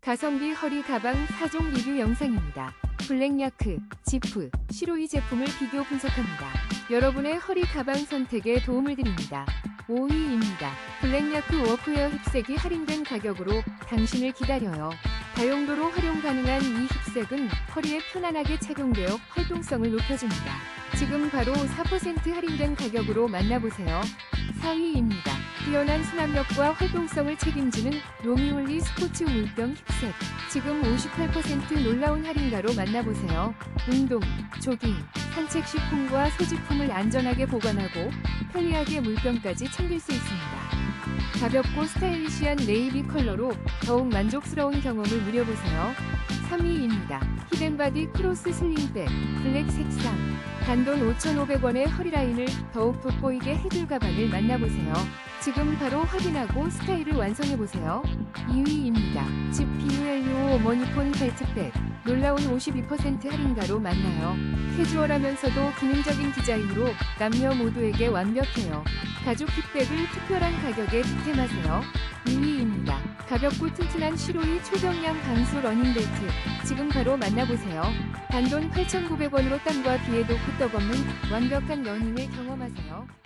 가성비 허리 가방 4종 리뷰 영상입니다. 블랙야크, 지프, 시로이 제품을 비교 분석합니다. 여러분의 허리 가방 선택에 도움을 드립니다. 5위입니다. 블랙야크 워크웨어 힙색이 할인된 가격으로 당신을 기다려요. 다용도로 활용 가능한 이 힙색은 허리에 편안하게 착용되어 활동성을 높여줍니다. 지금 바로 4% 할인된 가격으로 만나보세요. 4위입니다. 뛰어난 수납력과 활동성을 책임지는 로미올리 스포츠 물병 힙색. 지금 58% 놀라운 할인가로 만나보세요. 운동, 조깅, 산책 식품과 소지품을 안전하게 보관하고 편리하게 물병까지 챙길 수 있습니다. 가볍고 스타일리시한 네이비 컬러로 더욱 만족스러운 경험을 누려보세요. 3위입니다. 히덴바디 크로스 슬링백 블랙 색상 단돈 5,500원의 허리라인을 더욱 돋보이게 해줄 가방을 만나보세요. 지금 바로 확인하고 스타일을 완성해보세요. 2위입니다. 집 PULO 머니폰 벨트백 놀라운 52% 할인가로 만나요. 캐주얼하면서도 기능적인 디자인으로 남녀 모두에게 완벽해요. 가죽 힙백을 특별한 가격에 득템하세요. 2위입니다. 가볍고 튼튼한 시로이 초경량 방수 러닝벨트. 지금 바로 만나보세요. 단돈 8,900원으로 땀과 비에도 끄떡없는 완벽한 러닝을 경험하세요.